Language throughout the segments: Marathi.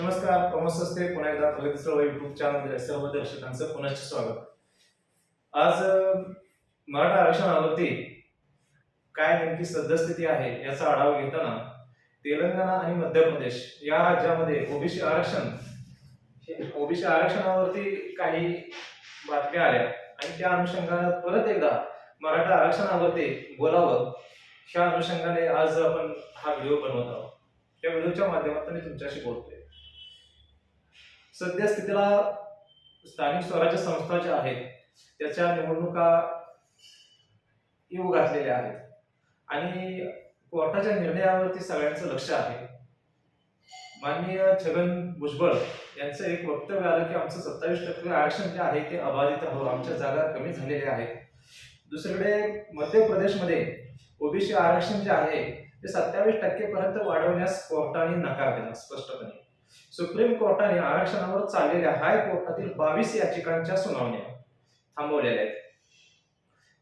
नमस्कार प्रमोद सस्ते पुन्हा एकदा प्रगती चळवळ युट्यूब चॅनल सर्व दर्शकांचं पुनश्च स्वागत. आज मराठा आरक्षणावरती काय नेमकी सद्यस्थिती आहे याचा आढावा घेताना तेलंगणा आणि मध्य प्रदेश या राज्यामध्ये ओबीसी आरक्षण ओबीसी आरक्षणावरती काही बातम्या आल्या आणि त्या अनुषंगानं परत एकदा मराठा आरक्षणावरती बोलावं ह्या अनुषंगाने आज आपण हा व्हिडिओ बनवत आहोत. त्या व्हिडिओच्या माध्यमातून मी तुमच्याशी बोलतोय. सध्या स्थितीला स्थानिक स्वराज्य संस्था ज्या आहेत त्याच्या निवडणुका येऊ घातलेल्या आहेत. आणि कोर्टाच्या निर्णयावरती सगळ्यांचं लक्ष आहे. माननीय छगन भुजबळ यांचं एक वक्तव्य आलं की आमचं सत्तावीस टक्के आरक्षण जे आहे ते अबाधित राहू आमच्या जागा कमी झालेल्या आहेत. दुसरीकडे मध्य प्रदेशमध्ये ओबीसी आरक्षण जे आहे ते सत्तावीस टक्केपर्यंत वाढवण्यास कोर्टाने नकार दिला स्पष्टपणे. सुप्रीम कोर्टाने आरक्षणावर चाललेल्या हायकोर्टातील बावीस याचिकांच्या सुनावण्या थांबवलेल्या आहेत.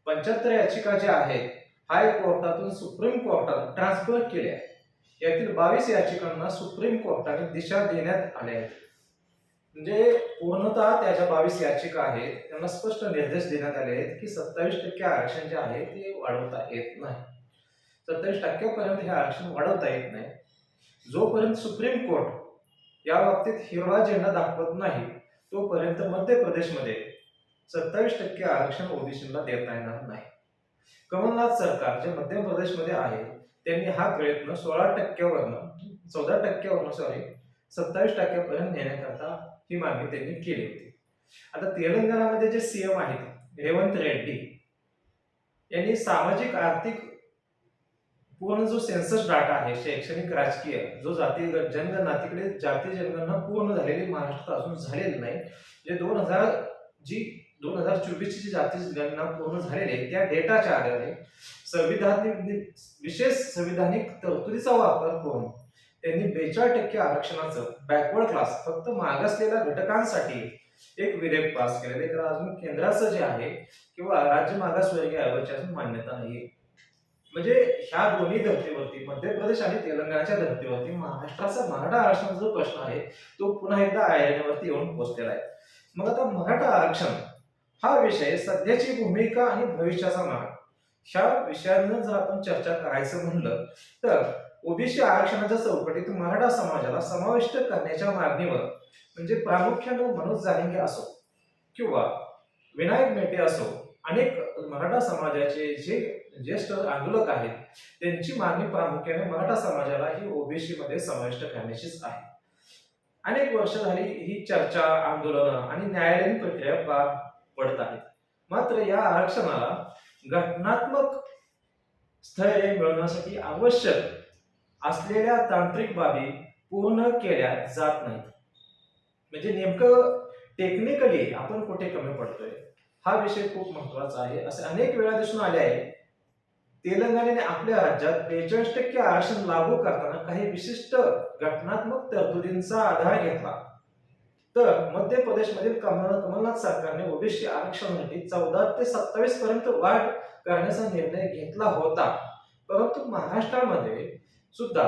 पंच्याहत्तर याचिका ज्या आहेत हायकोर्टातून सुप्रीम कोर्टात ट्रान्सफर केल्या यातील बावीस याचिकांना सुप्रीम कोर्टाने दिशा देण्यात आल्या आहेत. म्हणजे पूर्णतः त्याच्या बावीस याचिका आहेत त्यांना स्पष्ट निर्देश देण्यात आले आहेत की सत्तावीस टक्के आरक्षण जे आहे ते वाढवता येत नाही. सत्तावीस टक्क्यापर्यंत हे आरक्षण वाढवता येत नाही. जोपर्यंत सुप्रीम कोर्ट या बाबतीत हिरवा झेंडा दाखवत नाही. तोपर्यंत मध्य प्रदेशमध्ये सत्तावीस टक्के आरक्षण ओबीसीला देता येणार नाही. कमलनाथ सरकार जे मध्य प्रदेशमध्ये आहे त्यांनी हा प्रयत्न सोळा टक्क्यावरनं चौदा टक्क्यावरनं सॉरी सत्तावीस टक्क्यापर्यंत नेण्याकरता ही मागणी त्यांनी केली होती. आता तेलंगणामध्ये जे सीएम आहेत रेवंत रेड्डी यांनी सामाजिक आर्थिक पूर्ण जो सेन्सस डाटा आहे शैक्षणिक राजकीय जो जाती जनगणनातीकडे जाती जनगणना पूर्ण झालेली महाराष्ट्रात अजून झालेली नाही. जे दोन हजार जी दोन हजार चोवीसची जी जाती गणना पूर्ण झालेली आहे त्या डेटाच्या आधारे संविधानिक विशेष संविधानिक तरतुदीचा वापर करून त्यांनी बेचाळीस टक्के आरक्षणाचं बॅकवर्ड क्लास फक्त मागासलेल्या घटकांसाठी एक विधेयक पास केलेलं आहे. तर अजून केंद्राचं जे आहे किंवा राज्य मागासवर्गीय आयोगाची अजून मान्यता नाही म्हणजे ह्या दोन्ही धर्तीवरती मध्य प्रदेश आणि तेलंगणाच्या धर्तीवरती महाराष्ट्राचा मराठा आरक्षणाचा जो प्रश्न आहे तो पुन्हा एकदा आयएनवरती येऊन पोहोचलेला आहे. मग आता मराठा आरक्षण हा विषय सध्याची भूमिका आणि भविष्याचा मार्ग. ह्या विषयांवर जर आपण चर्चा करायचं म्हणलं तर ओबीसी आरक्षणाच्या चौकटीत मराठा समाजाला समाविष्ट करण्याच्या मागणीवर म्हणजे प्रामुख्यानं मनोज जालिंगे असो किंवा विनायक मेटे असो अनेक मराठा समाजाचे जे ज्येष्ठ आंदोलक आहेत त्यांची मागणी प्रामुख्याने मराठा समाजाला ही ओबीसी मध्ये समाविष्ट करण्याचीच आहे. अनेक वर्ष झाली ही चर्चा आंदोलन आणि न्यायालयीन प्रक्रिया पार पडत आहेत. मात्र या आरक्षणाला घटनात्मक स्थैर्य मिळवण्यासाठी आवश्यक असलेल्या तांत्रिक बाबी पूर्ण केल्या जात नाहीत. म्हणजे नेमकं टेक्निकली आपण कुठे कमी पडतोय? हा विषय खूप महत्त्वाचा आहे. असे अनेक वेळा दिसून आले आहे. तेलंगणाने आपल्या राज्यात बेचाळीस टक्के आरक्षण लागू करताना काही विशिष्ट घटनात्मक तरतुदींचा आधार घेतला. तर मध्य प्रदेशमधील कमल कमलनाथ सरकारने ओबीसी आरक्षणासाठी चौदा ते सत्तावीस पर्यंत वाढ करण्याचा निर्णय घेतला होता. परंतु महाराष्ट्रामध्ये सुद्धा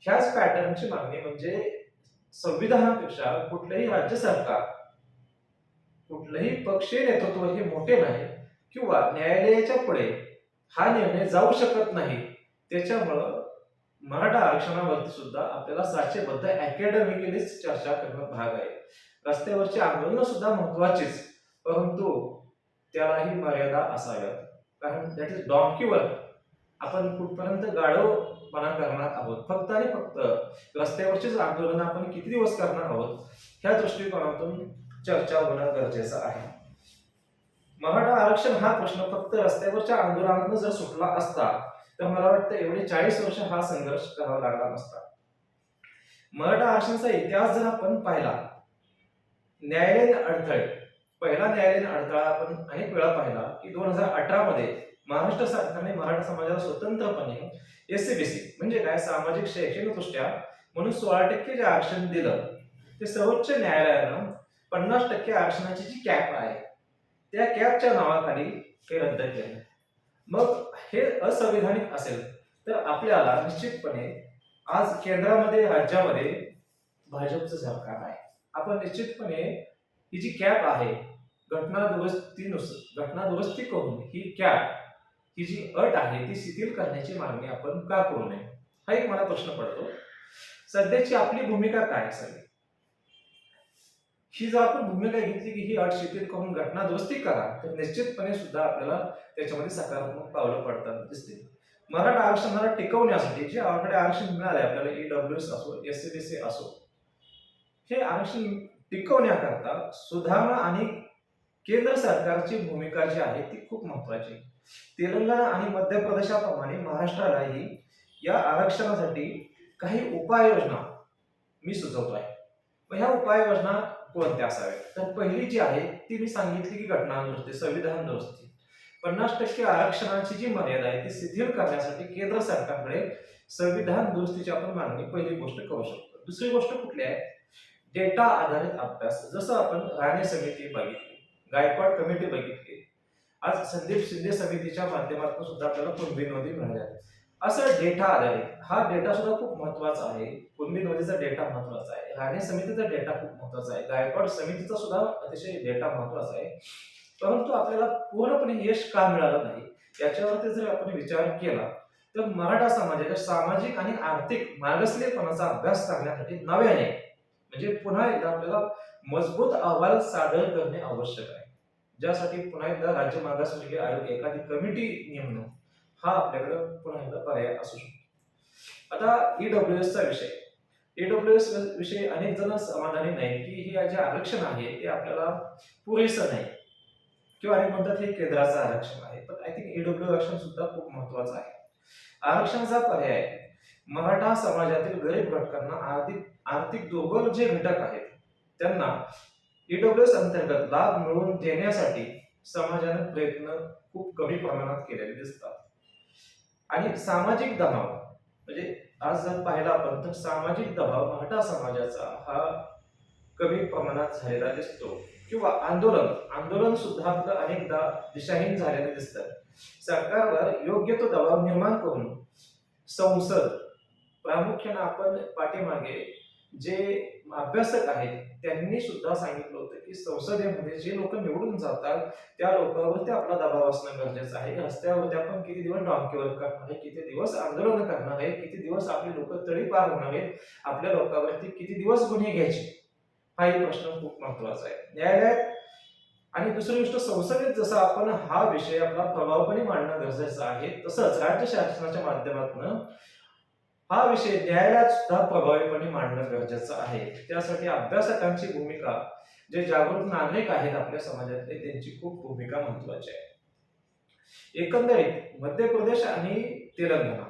ह्याच पॅटर्नची मागणी म्हणजे संविधानापेक्षा कुठलंही राज्य सरकार कुठलंही पक्षीय नेतृत्व हे मोठे नाही किंवा न्यायालयाच्या पुढे हा निर्णय जाऊ शकत नाही. त्याच्यामुळं मराठा आरक्षणावरती सुद्धा आपल्याला साचेबद्ध अकॅडमिकलीच चर्चा करणं भाग आहे. रस्त्यावरची आंदोलनं सुद्धा महत्वाचीच परंतु त्यालाही मर्यादा असाव्यात. कारण दॅट इज डॉन्कीवर आपण कुठपर्यंत गाढवपणा करणार आहोत? फक्त आणि फक्त रस्त्यावरचीच आंदोलनं आपण किती दिवस करणार आहोत? ह्या दृष्टिकोनातून चर्चा होणं गरजेचं आहे. मराठा आरक्षण हा प्रश्न फक्त रस्त्यावरच्या आंदोलनातून जर सुटला असता तर मला वाटतं एवढे चाळीस वर्ष हा संघर्ष करावा लागला नसता. मराठा आरक्षणाचा इतिहास जर आपण पाहिला न्यायालयीन अडथळे पहिला न्यायालयीन अडथळा आपण अनेक वेळा पाहिला की दोन हजार अठरा मध्ये महाराष्ट्र सरकारने मराठा समाजाला स्वतंत्रपणे एससीबीसी म्हणजे काय? सामाजिक शैक्षणिक दृष्ट्या म्हणून सोळा टक्के जे आरक्षण दिलं ते सर्वोच्च न्यायालयानं पन्नास टक्के आरक्षणाची जी कॅप आहे त्या कॅबच्या नावाखाली ते रद्द केलं. मग हे असंविधानिक असेल तर आपल्याला निश्चितपणे आज केंद्रामध्ये राज्यामध्ये भाजपचं सरकार आहे. आपण निश्चितपणे ही जी कॅप आहे घटना दुरुस्तीनुसार घटना दुरुस्ती करून ही कॅप ही जी अट आहे ती शिथिल करण्याची मागणी आपण का करू नये? हा एक मला प्रश्न पडतो. सध्याची आपली भूमिका काय सगळी? ही जर आपण भूमिका घेतली की ही अट शिथिल करून घटना दुरुस्ती करा तर निश्चितपणे सुद्धा आपल्याला त्याच्यामध्ये सकारात्मक पावलं पडताना दिसतील. मराठा आरक्षणाला टिकवण्यासाठी जे आपल्याकडे आरक्षण मिळाले आपल्याला ईडब्ल्यू एस असो एस सी बी सी असो हे आरक्षण टिकवण्याकरता सुधारणा आणि केंद्र सरकारची भूमिका जी आहे ती खूप महत्वाची तेलंगणा आणि मध्य प्रदेशाप्रमाणे महाराष्ट्रालाही या आरक्षणासाठी काही उपाययोजना मी सुचवतो आहे ह्या उपाययोजना कोणत्या असाव्यात? तर पहिली जी आहे ती मी सांगितली की घटना दुरुस्ती संविधान दुरुस्ती पन्नास टक्के आरक्षणाची जी मर्यादा आहे ती शिथिल करण्यासाठी केंद्र सरकारकडे संविधान दुरुस्तीची आपण मागणी पहिली गोष्ट करू शकतो. दुसरी गोष्ट कुठली आहे? डेटा आधारित अभ्यास. जसं आपण राणे समिती बघितली गायकवाड कमिटी बघितली आज संदीप शिंदे समितीच्या माध्यमातून सुद्धा आपल्याला कुणबी नोंदी मिळाल्या. असा डेटा आलाय हा डेटा सुद्धा खूप महत्त्वाचा आहे. कुणबी नोंदीचा डेटा महत्त्वाचा आहे. राणे समितीचा डेटा खूप महत्त्वाचा आहे. गायकवाड समितीचा सुद्धा अतिशय डेटा महत्त्वाचा आहे. परंतु आपल्याला पूर्णपणे यश का मिळालं नाही याच्यावरती जर आपण विचार केला तर मराठा समाजाच्या सामाजिक आणि आर्थिक मागासलेपणाचा अभ्यास करण्यासाठी नव्याने म्हणजे पुन्हा एकदा आपल्याला मजबूत अहवाल सादर करणे आवश्यक आहे. ज्यासाठी पुन्हा एकदा राज्य मागासवर्गीय आयोग एखादी कमिटी नेमणं हा आपल्याकडे पुन्हा एकदा पर्याय असू शकतो. आता ईडब्ल्यू चा विषय. ईडब्ल्यू एस विषयी अनेक जण समाधानी नाही की हे जे आरक्षण आहे ते आपल्याला पुरेसं नाही. किंवा अनेक म्हणतात हे केंद्राचं आरक्षण आहे पण आय थिंक ईडब्ल्यू आरक्षण सुद्धा खूप महत्वाचं आहे. आरक्षणाचा पर्याय मराठा समाजातील गरीब घटकांना आर्थिक आर्थिक दुर्बल जे घटक आहेत त्यांना ईडब्ल्यू एस अंतर्गत लाभ मिळवून देण्यासाठी समाजाने प्रयत्न खूप कमी प्रमाणात केलेले दिसतात. आणि सामाजिक दबाव. म्हणजे आज जर पाहिला आपण तर सामाजिक दबाव मराठा समाजाचा हा कमी प्रमाणात झालेला दिसतो. किंवा आंदोलन आंदोलन सुद्धा आपलं अनेकदा दिशाहीन झालेलं दिसतं. सरकारवर योग्य तो दबाव निर्माण करून संसद प्रामुख्याने आपण पाठीमागे जे अभ्यासक आहेत त्यांनी सुद्धा सांगितलं होतं की संसदेमध्ये जे लोक निवडून जातात त्या लोकांवरती आपला दबाव असणं गरजेचं आहे. रस्त्यावरती आपण किती दिवस डॉंकीवर करणार आहे किती दिवस आंदोलन करणार आहे किती दिवस आपली लोक तळी पार होणार आहेत आपल्या लोकांवरती किती दिवस गुन्हे घ्यायचे? हाही प्रश्न खूप महत्त्वाचा आहे. न्यायालयात आणि दुसरी गोष्ट संसदेत जसं आपण हा विषय आपला प्रभावपणे मांडणं गरजेचं आहे तसंच राज्य शासनाच्या माध्यमातून हा विषय न्यायालयात सुद्धा प्रभावीपणे मांडणं गरजेचं आहे. त्यासाठी अभ्यासकांची भूमिका जे जागृत नागरिक आहेत आपल्या समाजातले त्यांची खूप भूमिका महत्वाची आहे. एकंदरीत मध्य प्रदेश आणि तेलंगणा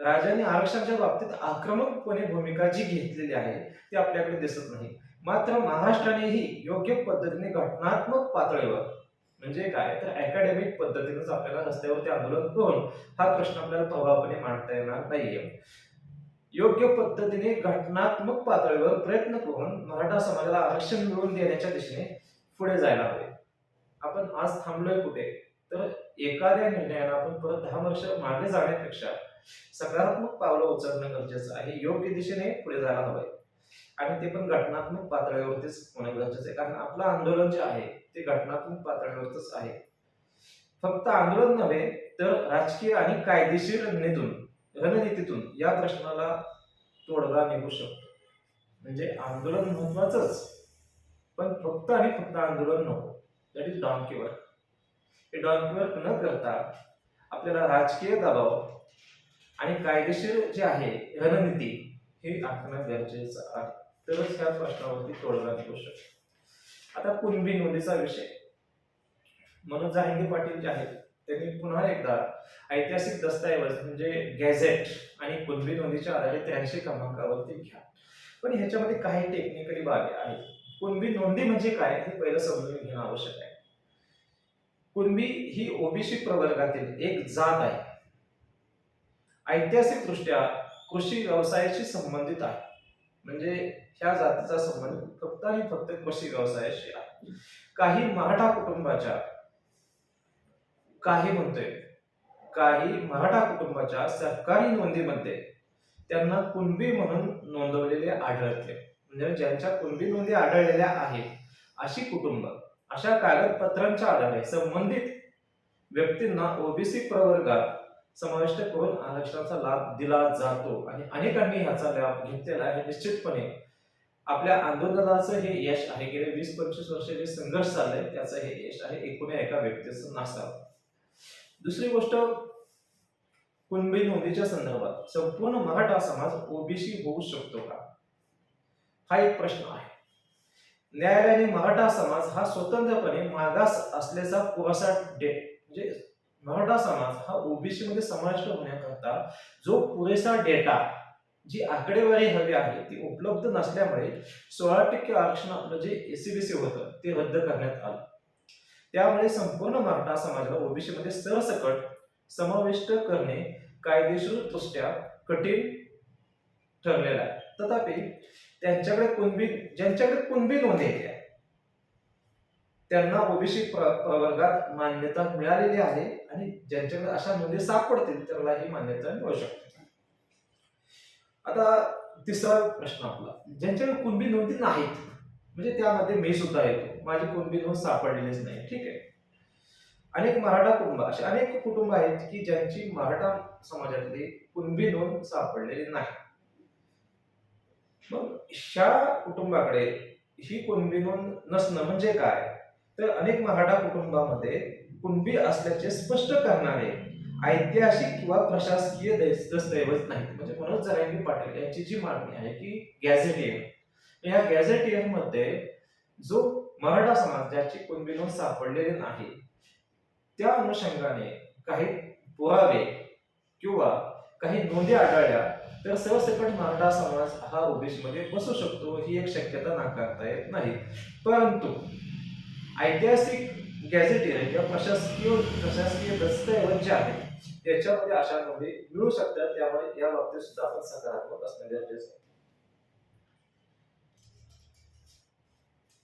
राजाने आरक्षणाच्या बाबतीत आक्रमकपणे भूमिका जी घेतलेली आहे ती आपल्याकडे दिसत नाही. मात्र महाराष्ट्रानेही योग्य पद्धतीने घटनात्मक पातळीवर म्हणजे काय? तर अकॅडमिक पद्धतीनेच आपल्याला रस्त्यावरती आंदोलन करून हा प्रश्न आपल्याला प्रभावपणे मांडता येणार नाहीये. योग्य पद्धतीने घटनात्मक पातळीवर प्रयत्न करून मराठा समाजाला आरक्षण मिळवून देण्याच्या दिशेने पुढे जायला हवे. आपण आज थांबलोय कुठे? तर एखाद्या निर्णयाला आपण परत दहा वर्ष मागे जाण्यापेक्षा सकारात्मक पावलं उचलणं गरजेचं आहे योग्य दिशेने पुढे जायला हवंय आणि ते पण घटनात्मक पातळीवरतीच होणं गरजेचं आहे. कारण आपलं आंदोलन जे आहे ते घटनात्मक पातळीवरच आहे. फक्त आंदोलन नव्हे तर राजकीय आणि कायदेशीर रणनीतून रणनीतीतून या प्रश्नाला तोडगा निघू शकतो. म्हणजे आंदोलन महत्वाचंच पण फक्त आणि फक्त आंदोलन नको. दॅट इज डॉनकीवर हे डॉनकीवर न करता आपल्याला राजकीय दबाव आणि कायदेशीर जे आहे रणनीती हे आखणं गरजेचं आहे. तरच ह्या प्रश्नावरती तोडगा निघू शकतो. आता कुणबी नोंदीचा विषय. मनोज जारंगे पाटील जे आहेत त्यांनी पुन्हा एकदा ऐतिहासिक दस्तऐवज म्हणजे गॅझेट आणि कुणबी नोंदीच्या आधारे त्र्याऐंशी क्रमांकावरती घ्या. पण ह्याच्यामध्ये काही टेक्निकली बाबी आहेत. कुणबी नोंदी म्हणजे काय हे पहिलं समजून घेणं आवश्यक आहे. कुणबी ही ओबीसी प्रवर्गातील एक जात आहे. ऐतिहासिकदृष्ट्या कृषी व्यवसायाशी संबंधित आहे. म्हणजे ह्या जातीचा संबंध फक्त आणि फक्त कृषी व्यवसायाशी आहे. काही मराठा कुटुंबाच्या काही म्हणतोय काही मराठा कुटुंबाच्या सरकारी नोंदीमध्ये त्यांना कुणबी म्हणून नोंदवलेले आढळते. म्हणजे ज्यांच्या कुणबी नोंदी आढळलेल्या आहेत अशी कुटुंब अशा कागदपत्रांच्या आधारे संबंधित व्यक्तींना ओबीसी प्रवर्गात समाविष्ट करून आरक्षणाचा लाभ दिला जातो. आणि अनेकांनी ह्याचा लाभ घेतलेला आहे. निश्चितपणे आपल्या आंदोलनाचं हे यश आहे. गेले वीस पंचवीस वर्ष जे संघर्ष चाललाय त्याचं हे यश आहे. एकूण एका व्यक्तीचं नसावं. दुसरी गोष्ट कुणबी नोंदीच्या संदर्भात संपूर्ण मराठा समाज ओबीसी होऊ शकतो का? हा एक प्रश्न आहे. न्यायालयाने मराठा समाज हा स्वतंत्रपणे मागास असल्याचा पुरासा म्हणजे मराठा समाज हा ओबीसी मध्ये समाविष्ट होण्याकरता जो पुरेसा डेटा जी आकडेवारी हवी आहे ती उपलब्ध नसल्यामुळे सोळा टक्के आरक्षण आपलं जे एसीबीसी होतं ते रद्द करण्यात आलं. त्यामुळे संपूर्ण मराठा समाजाला ओबीसी मध्ये सरसकट समाविष्ट करणे कायदेशीरदृष्ट्या कठीण ठरलेलं आहे. तथापि त्यांच्याकडे कुणबी ज्यांच्याकडे कुणबी नोंदी आहे त्यांना ओबीसी प्रवर्गात मान्यता मिळालेली आहे आणि ज्यांच्याकडे अशा नोंदी सापडतील त्याला ही मान्यता मिळू शकते. आता तिसरा प्रश्न आपला. ज्यांच्याकडे कुणबी नोंदी नाहीत म्हणजे त्यामध्ये मी सुद्धा येतो. माझी कुणबी नोंद सापडलेलीच नाही. ठीक आहे? अनेक मराठा कुटुंब असे अनेक कुटुंब आहेत की ज्यांची मराठा समाजातली कुणबी नोंद सापडलेली नाही. मग ह्या कुटुंबाकडे ही कुणबी नोंद नसणं म्हणजे काय? तर अनेक मराठा कुटुंबामध्ये कुणबी असल्याचे स्पष्ट करणारे ऐतिहासिक किंवा प्रशासकीय दस्तऐवज नाहीत. म्हणजे मनोज जरांगी पाटील यांची जी मागणी आहे की गॅझेटियन या गॅझेटियनमध्ये जो मराठा समाज ज्याची कुणबी नोंद सापडलेली नाही त्या अनुषंगाने काही पुरावे किंवा काही नोंदी आढळल्या तर सरसकट मराठा समाज हा ओबीसी मध्ये बसू शकतो ही एक शक्यता नाकारता येत नाही. परंतु ऐतिहासिक गॅझेटियर किंवा प्रशासकीय प्रशासकीय दस्तऐवज जे आहे त्याच्यामध्ये अशा नोंदी मिळू शकतात. त्यामुळे या बाबतीत सुद्धा आपण सकारात्मक असणे गरजेचं आहे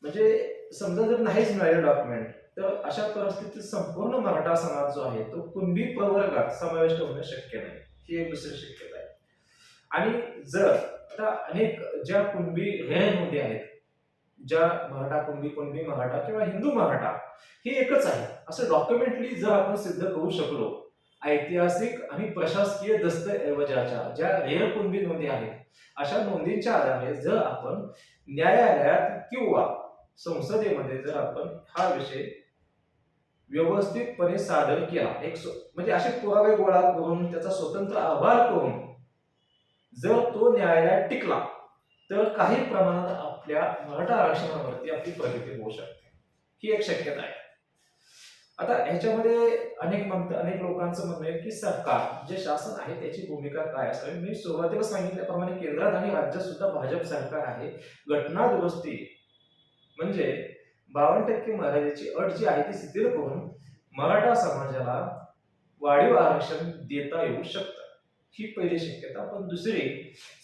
म्हणजे समजा जर नाहीच मिळाले डॉक्युमेंट तर अशा परिस्थितीत संपूर्ण मराठा समाज जो आहे तो कुणबी प्रवर्गात समाविष्ट होणे शक्य नाही. ही एक दुसरी शक्यता आहे. आणि जर आता अनेक ज्या कुणबी रेह नोंदी आहेत ज्या मराठा कुणबी कुणबी मराठा किंवा हिंदू मराठा हे एकच आहे. असं डॉक्युमेंटली जर आपण सिद्ध करू शकलो ऐतिहासिक आणि प्रशासकीय दस्तऐवजाच्या ज्या रेअर कुणबी नोंदी आहेत अशा नोंदींच्या आधारे जर आपण न्यायालयात किंवा संसदेमध्ये जर आपण हा विषय व्यवस्थितपणे सादर केला एक स्व- म्हणजे असे पुरावे गोळा करून त्याचा स्वतंत्र अहवाल करून जर तो न्यायालयात टिकला तर काही प्रमाणात आपल्या मराठा आरक्षणावरती आपली प्रगती होऊ शकते. ही एक शक्यता आहे. आता ह्याच्यामध्ये अनेक म्हणत अनेक लोकांचं म्हणणं आहे की सरकार जे शासन आहे त्याची भूमिका काय असावी? मी सुरुवातीला सांगितल्याप्रमाणे केंद्रात आणि राज्यात सुद्धा भाजप सरकार आहे. घटना दुरुस्ती म्हणजे बावन्न टक्के मर्यादेची अट जी आहे ती शिथिल करून मराठा समाजाला वाढीव आरक्षण देता येऊ शकतं. ही पहिली शक्यता. पण दुसरी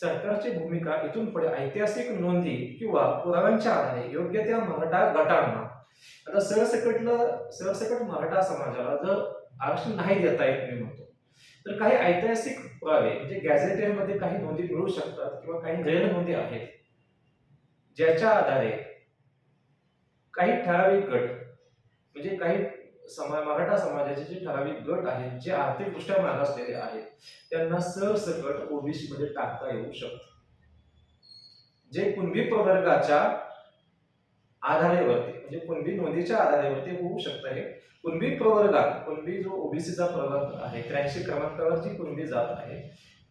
सरकारची भूमिका इथून पुढे ऐतिहासिक नोंदी किंवा पुराव्यांच्या आधारे योग्य त्या मराठा गटांना. आता सरसकटलं सरसकट मराठा समाजाला जर आरक्षण नाही देता येत मी म्हणतो तर काही ऐतिहासिक पुरावे म्हणजे गॅझेटेमध्ये काही नोंदी मिळू शकतात किंवा काही गैर नोंदी आहेत ज्याच्या आधारे काही ठराविक गट म्हणजे काही समाज मराठा समाजाचे जे ठराविक गट आहेत जे आर्थिकदृष्ट्या मागासलेले आहेत त्यांना सरसकट ओबीसी मध्ये टाकता येऊ शकतं. जे कुणबी प्रवर्गाच्या आधारेवरती म्हणजे कुणबी नोंदीच्या आधारेवरती होऊ शकतं हे. कुणबी प्रवर्गात कुणबी जो ओबीसीचा प्रवर्ग आहे त्र्याऐंशी क्रमांकावर जी कुणबी जात आहे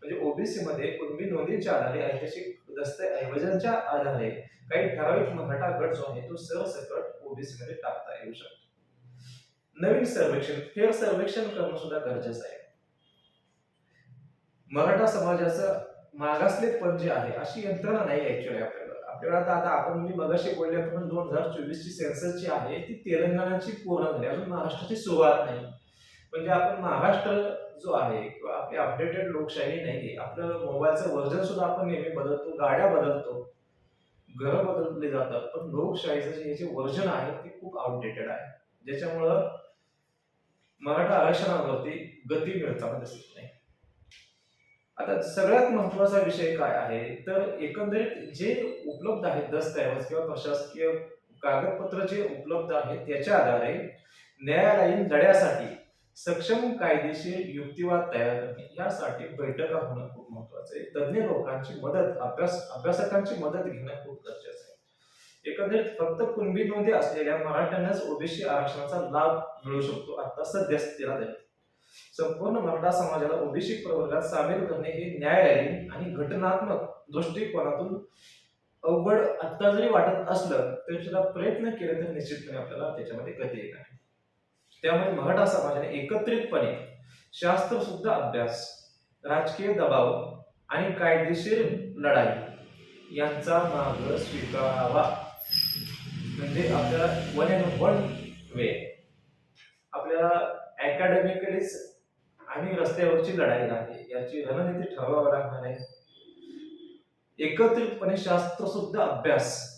म्हणजे ओबीसी मध्ये कुणबी नोंदीच्या आधारे ऐतिहासिक दस्तऐवजांच्या आधारे काही ठराविक मराठा गट जो आहे तो सरसकट ओबीसी मध्ये टाकता येऊ शकतो. नवीन सर्वेक्षण फेर सर्वेक्षण करणं सुद्धा गरजेचं आहे. मराठा समाजाचं मागासलेपण जे आहे अशी यंत्रणा नाही ऍक्च्युली आपल्याला. आपल्याला आता आता आपण मी मगाशी बोलल्याप्रमाणे दोन हजार चोवीस ची सेन्सस जी आहे ती तेलंगणाची पूर्ण झाली. अजून महाराष्ट्राची सुरुवात नाही. म्हणजे आपण महाराष्ट्र जो आहे किंवा आपली अपडेटेड लोकशाही नाही आपलं मोबाईलचं वर्जन सुद्धा आपण नेहमी बदलतो गाड्या बदलतो घरं बदलले जातात पण लोकशाहीचं जे हे जे वर्जन आहे ते खूप आउटडेटेड आहे. ज्याच्यामुळं मराठा आरक्षणावरती गती मिळताना दिसत नाही. आता सगळ्यात महत्त्वाचा विषय काय आहे? तर एकंदरीत जे उपलब्ध आहेत दस्तऐवज किंवा प्रशासकीय कागदपत्र जे उपलब्ध आहेत त्याच्या आधारे न्यायालयीन लढ्यासाठी सक्षम कायदेशीर युक्तिवाद तयार करणे यासाठी बैठका होणं खूप महत्वाचं आहे. तज्ज्ञ लोकांची मदत अभ्यास अभ्यासकांची मदत घेणं खूप गरजेचं आहे. एकंदरीत फक्त कुणबी नोंदी असलेल्या मराठ्यांनाच ओबीसी आरक्षणाचा लाभ मिळू शकतो. आता सद्यस्थितीला तरी संपूर्ण मराठा समाजाला ओबीसी प्रवर्गात सामील करणे हे न्यायालयीन आणि घटनात्मक दृष्टिकोनातून अवघड आता जरी वाटत असलं तरी सुद्धा प्रयत्न केले तर निश्चितपणे आपल्याला त्याच्यामध्ये गती येणार आहे. त्यामुळे मराठा समाजाने एकत्रितपणे शास्त्र सुद्धा अभ्यास राजकीय दबाव आणि कायदेशीर लढाई यांचा मार्ग स्वीकारावा. म्हणजे आपल्याला वन अँड वन वे आपल्याला अकॅडमिकलीच आणि रस्त्यावरची लढाई आहे याची रणनीती ठरवावी लागणार आहे. एकत्रितपणे शास्त्रशुद्ध अभ्यास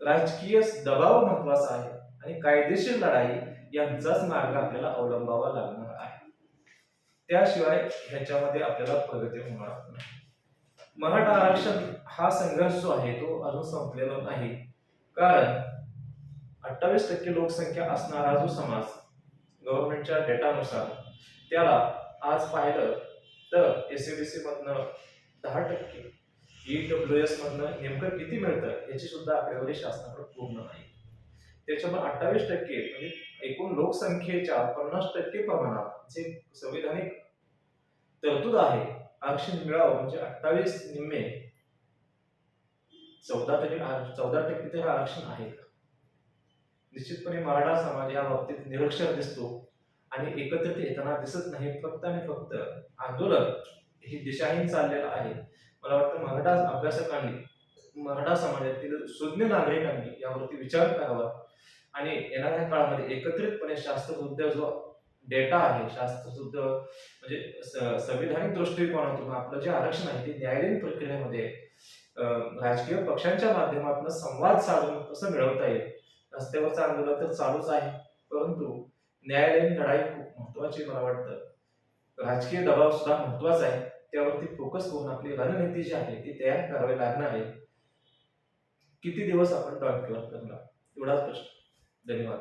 राजकीय दबाव महत्त्वाचा आहे आणि कायदेशीर लढाई यांचाच मार्ग आपल्याला अवलंबावा लागणार आहे. त्याशिवाय ह्याच्यामध्ये आपल्याला प्रगती होणार नाही. मराठा आरक्षण हा संघर्ष जो आहे तो अजून संपलेला नाही. कारण अठ्ठावीस टक्के लोकसंख्या असणारा जो समाज गव्हर्नमेंटच्या डेटानुसार त्याला आज पाहिलं तर एस सी मधनं दहा टक्के ई डब्ल्यू एस मधनं नेमकं किती मिळतं याची सुद्धा आकडेवारी शासनाकडे पूर्ण नाही. त्याच्यामुळे अठ्ठावीस टक्के म्हणजे एकूण लोकसंख्येच्या पन्नास टक्के प्रमाणात जे संविधानिक तरतूद आहे आरक्षण मिळावं म्हणजे अठ्ठावीस निम्मे चौदा टक्के चौदा टक्के तरी आरक्षण आहे. निश्चितपणे मराठा समाज या बाबतीत निरक्षर दिसतो. आणि एकत्रित येताना दिसत नाही फक्त आणि फक्त आंदोलन ही दिशाहीन चाललेलं आहे. मला वाटतं मराठा अभ्यासकांनी मराठा समाजातील सुज्ञ नागरिकांनी यावरती विचार करावा. आणि येणाऱ्या काळामध्ये एकत्रितपणे शास्त्रशुद्ध जो डेटा आहे शास्त्रशुद्ध म्हणजे स- संविधानिक दृष्टिकोनातून आपलं जे आरक्षण आहे ते न्यायालयीन प्रक्रियेमध्ये राजकीय पक्षांच्या माध्यमातून संवाद साधून कसं मिळवता येईल? रस्त्यावरचं आंदोलन तर चालूच आहे. परंतु न्यायालयीन लढाई खूप महत्वाची मला वाटतं. राजकीय दबाव सुद्धा महत्त्वाचा आहे. त्यावरती फोकस करून आपली रणनीती जी आहे ती तयार करावी लागणार आहे. किती दिवस आपण डॉक्टर करणार एवढाच प्रश्न. धन्यवाद.